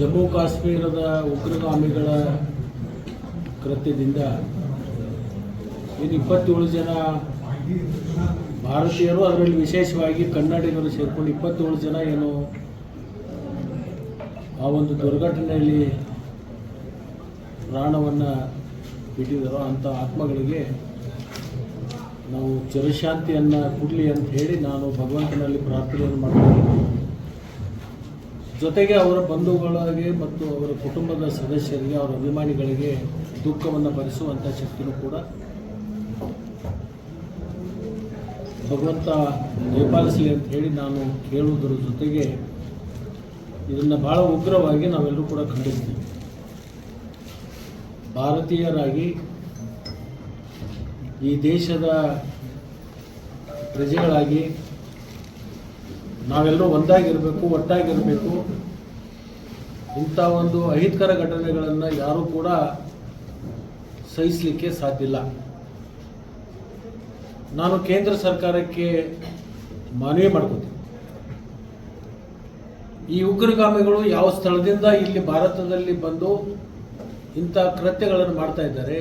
ಜಮ್ಮು ಕಾಶ್ಮೀರದ ಉಗ್ರಗಾಮಿಗಳ ಕೃತ್ಯದಿಂದ ಇನ್ನು ಇಪ್ಪತ್ತೇಳು ಜನ ಭಾರತೀಯರು, ಅದರಲ್ಲಿ ವಿಶೇಷವಾಗಿ ಕನ್ನಡಿಗರು ಸೇರಿಕೊಂಡು ಇಪ್ಪತ್ತೇಳು ಜನ ಏನು ಆ ಒಂದು ದುರ್ಘಟನೆಯಲ್ಲಿ ಪ್ರಾಣವನ್ನು ಬಿಟ್ಟಿದ್ದಾರೋ ಅಂಥ ಆತ್ಮಗಳಿಗೆ ನಾವು ಚಿರಶಾಂತಿಯನ್ನು ಕೊಡಲಿ ಅಂತ ಹೇಳಿ ನಾನು ಭಗವಂತನಲ್ಲಿ ಪ್ರಾರ್ಥನೆಯನ್ನು ಮಾಡ್ತೀನಿ. ಜೊತೆಗೆ ಅವರ ಬಂಧುಗಳಿಗೆ ಮತ್ತು ಅವರ ಕುಟುಂಬದ ಸದಸ್ಯರಿಗೆ, ಅವರ ಅಭಿಮಾನಿಗಳಿಗೆ ದುಃಖವನ್ನು ಭರಿಸುವಂಥ ಶಕ್ತಿನೂ ಕೂಡ ಭಗವಂತ ನೇಪಾಲಿಸಲಿ ಅಂತ ಹೇಳಿ ನಾನು ಕೇಳುವುದರ ಜೊತೆಗೆ ಇದನ್ನು ಭಾಳ ಉಗ್ರವಾಗಿ ನಾವೆಲ್ಲರೂ ಕೂಡ ಖಂಡಿಸ್ತೀವಿ ಭಾರತೀಯರಾಗಿ ಈ ದೇಶದ ಪ್ರಜೆಗಳಾಗಿ ನಾವೆಲ್ಲರೂ ಒಂದಾಗಿರಬೇಕು, ಒಟ್ಟಾಗಿರಬೇಕು. ಇಂಥ ಒಂದು ಅಹಿತಕರ ಘಟನೆಗಳನ್ನು ಯಾರೂ ಕೂಡ ಸಹಿಸಲಿಕ್ಕೆ ಸಾಧ್ಯ ಇಲ್ಲ. ನಾನು ಕೇಂದ್ರ ಸರ್ಕಾರಕ್ಕೆ ಮನವಿ ಮಾಡ್ಕೋತೀನಿ. ಈ ಉಗ್ರಗಾಮಿಗಳು ಯಾವ ಸ್ಥಳದಿಂದ ಇಲ್ಲಿ ಭಾರತದಲ್ಲಿ ಬಂದು ಇಂಥ ಕೃತ್ಯಗಳನ್ನು ಮಾಡ್ತಾ ಇದ್ದಾರೆ,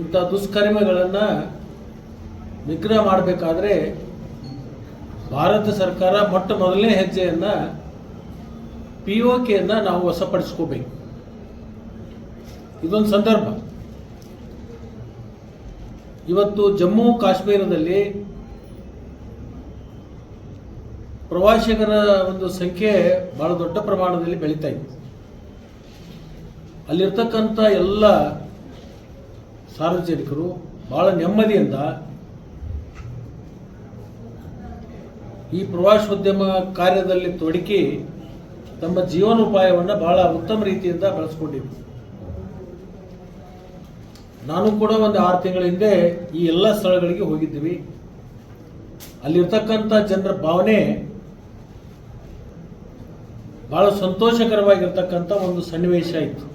ಇಂಥ ದುಷ್ಕರ್ಮಗಳನ್ನು ನಿಗ್ರಹ ಮಾಡಬೇಕಾದ್ರೆ ಭಾರತ ಸರ್ಕಾರ ಮೊಟ್ಟ ಮೊದಲನೇ ಹೆಜ್ಜೆಯನ್ನು ಪಿ ಒ ಕೆಯನ್ನು ನಾವು ವಶಪಡಿಸ್ಕೋಬೇಕು. ಇದೊಂದು ಸಂದರ್ಭ. ಇವತ್ತು ಜಮ್ಮು ಕಾಶ್ಮೀರದಲ್ಲಿ ಪ್ರವಾಸಿಗರ ಒಂದು ಸಂಖ್ಯೆ ಬಹಳ ದೊಡ್ಡ ಪ್ರಮಾಣದಲ್ಲಿ ಬೆಳೀತಾ ಇದೆ. ಅಲ್ಲಿರ್ತಕ್ಕಂಥ ಎಲ್ಲ ಸಾರ್ವಜನಿಕರು ಬಹಳ ನೆಮ್ಮದಿಯಿಂದ ಈ ಪ್ರವಾಸೋದ್ಯಮ ಕಾರ್ಯದಲ್ಲಿ ತೊಡಗಿ ತಮ್ಮ ಜೀವನೋಪಾಯವನ್ನು ಬಹಳ ಉತ್ತಮ ರೀತಿಯಿಂದ ಬಳಸ್ಕೊಂಡಿದ್ವಿ ನಾನು ಕೂಡ ಒಂದು ಆರು ತಿಂಗಳ ಹಿಂದೆ ಈ ಎಲ್ಲ ಸ್ಥಳಗಳಿಗೆ ಹೋಗಿದ್ದೀವಿ. ಅಲ್ಲಿರ್ತಕ್ಕಂಥ ಜನರ ಭಾವನೆ ಬಹಳ ಸಂತೋಷಕರವಾಗಿರ್ತಕ್ಕಂಥ ಒಂದು ಸನ್ನಿವೇಶ ಇತ್ತು.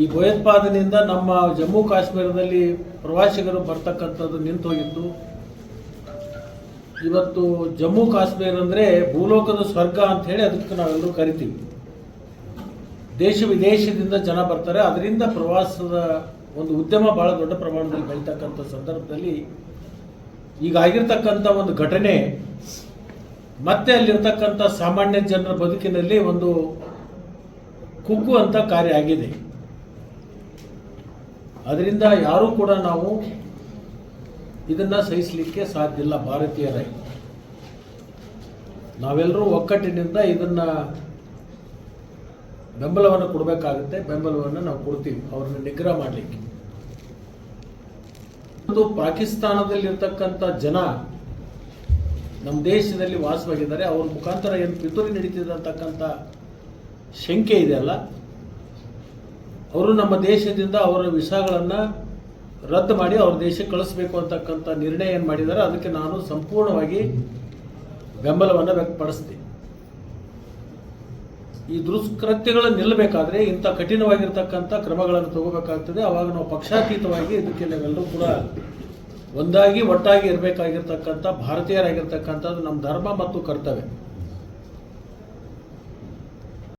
ಈ ಭಯೋತ್ಪಾದನೆಯಿಂದ ನಮ್ಮ ಜಮ್ಮು ಕಾಶ್ಮೀರದಲ್ಲಿ ಪ್ರವಾಸಿಗರು ಬರ್ತಕ್ಕಂಥದ್ದು ನಿಂತು ಹೋಗಿತ್ತು ಇವತ್ತು ಜಮ್ಮು ಕಾಶ್ಮೀರ ಅಂದರೆ ಭೂಲೋಕದ ಸ್ವರ್ಗ ಅಂತ ಹೇಳಿ ಅದಕ್ಕೆ ನಾವೆಲ್ಲರೂ ಕರಿತೀವಿ. ದೇಶ ವಿದೇಶದಿಂದ ಜನ ಬರ್ತಾರೆ. ಅದರಿಂದ ಪ್ರವಾಸದ ಒಂದು ಉದ್ಯಮ ಬಹಳ ದೊಡ್ಡ ಪ್ರಮಾಣದಲ್ಲಿ ಬೆಳೀತಕ್ಕಂಥ ಸಂದರ್ಭದಲ್ಲಿ ಈಗ ಆಗಿರ್ತಕ್ಕಂಥ ಒಂದು ಘಟನೆ, ಮತ್ತೆ ಅಲ್ಲಿರ್ತಕ್ಕಂಥ ಸಾಮಾನ್ಯ ಜನರ ಬದುಕಿನಲ್ಲಿ ಒಂದು ಕುಗ್ಗುವಂಥ ಕಾರ್ಯ ಆಗಿದೆ. ಅದರಿಂದ ಯಾರೂ ಕೂಡ ನಾವು ಇದನ್ನ ಸಹಿಸಲಿಕ್ಕೆ ಸಾಧ್ಯ ಇಲ್ಲ ಭಾರತೀಯರಾಗಿ ನಾವೆಲ್ಲರೂ ಒಕ್ಕಟ್ಟಿನಿಂದ ಇದನ್ನ ಬೆಂಬಲವನ್ನು ಕೊಡಬೇಕಾಗುತ್ತೆ, ಬೆಂಬಲವನ್ನು ನಾವು ಕೊಡ್ತೀವಿ, ಅವ್ರನ್ನ ನಿಗ್ರಹ ಮಾಡಲಿಕ್ಕೆ. ಒಂದು ಪಾಕಿಸ್ತಾನದಲ್ಲಿರ್ತಕ್ಕಂಥ ಜನ ನಮ್ಮ ದೇಶದಲ್ಲಿ ವಾಸವಾಗಿದ್ದಾರೆ, ಅವ್ರ ಮುಖಾಂತರ ಏನು ಪಿತೂರಿ ನಡೀತಿದೆ ಅಂತಕ್ಕಂಥ ಶಂಕೆ ಇದೆಯಲ್ಲ ಅವರು ನಮ್ಮ ದೇಶದಿಂದ ಅವರ ವಿಸಾಗಳನ್ನು ರದ್ದು ಮಾಡಿ ಅವ್ರ ದೇಶಕ್ಕೆ ಕಳಿಸ್ಬೇಕು ಅಂತಕ್ಕಂಥ ನಿರ್ಣಯ ಏನು ಮಾಡಿದ್ದಾರೆ ಅದಕ್ಕೆ ನಾನು ಸಂಪೂರ್ಣವಾಗಿ ಬೆಂಬಲವನ್ನು ವ್ಯಕ್ತಪಡಿಸ್ತೀನಿ. ಈ ದುಷ್ಕೃತ್ಯಗಳು ನಿಲ್ಲಬೇಕಾದ್ರೆ ಇಂಥ ಕಠಿಣವಾಗಿರ್ತಕ್ಕಂಥ ಕ್ರಮಗಳನ್ನು ತಗೋಬೇಕಾಗ್ತದೆ. ಅವಾಗ ನಾವು ಪಕ್ಷಾತೀತವಾಗಿ ಇದಕ್ಕೆ ನಾವೆಲ್ಲರೂ ಕೂಡ ಒಂದಾಗಿ ಒಟ್ಟಾಗಿ ಇರಬೇಕಾಗಿರ್ತಕ್ಕಂಥ ಭಾರತೀಯರಾಗಿರ್ತಕ್ಕಂಥದ್ದು ನಮ್ಮ ಧರ್ಮ ಮತ್ತು ಕರ್ತವ್ಯ.